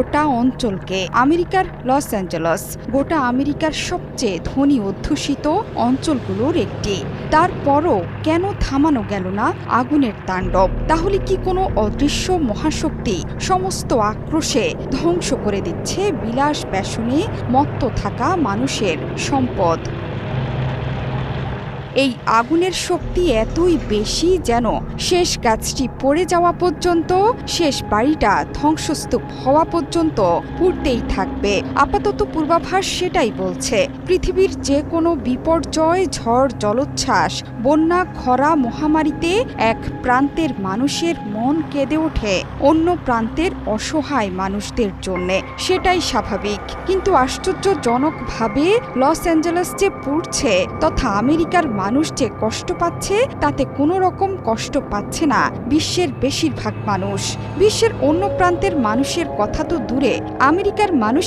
গোটা অঞ্চলকে, আমেরিকার লস অ্যাঞ্জেলস, গোটা আমেরিকার সবচেয়ে ধনী অধ্যুষিত অঞ্চলগুলোর একটি। তারপরও কেন থামানো গেল না আগুনের তাণ্ডব? তাহলে কি কোনো অদৃশ্য মহাশক্তি সমস্ত আক্রোশে ধ্বংস করে দিচ্ছে বিলাস ব্যসনে মত্ত থাকা মানুষের সম্পদ? এই আগুনের শক্তি এতই বেশি যেন শেষ গাছটি পড়ে যাওয়া পর্যন্ত, শেষ বাড়িটা ধ্বংসস্তূপ হওয়া পর্যন্ত পুড়তেই থাকবে। আপাতত পূর্বাভাস সেটাই বলছে। পৃথিবীর যে কোনো বিপর্যয়, ঝড়, জলোচ্ছ্বাস, বন্যা, খরা মহামারীতে এক প্রান্তের মানুষের মন কেঁদে ওঠে অন্য প্রান্তের অসহায় মানুষদের জন্যে। সেটাই স্বাভাবিক। কিন্তু আশ্চর্যজনকভাবে লস অ্যাঞ্জেলেস যে পুড়ছে তথা আমেরিকার মানুষ যে কষ্ট পাচ্ছে, তাতে কোনো রকম কষ্ট পাচ্ছে না বিশ্বের বেশিরভাগ মানুষ। বিশ্বের অন্য প্রান্তের মানুষের কথা তো দূরে। আমেরিকার মানুষ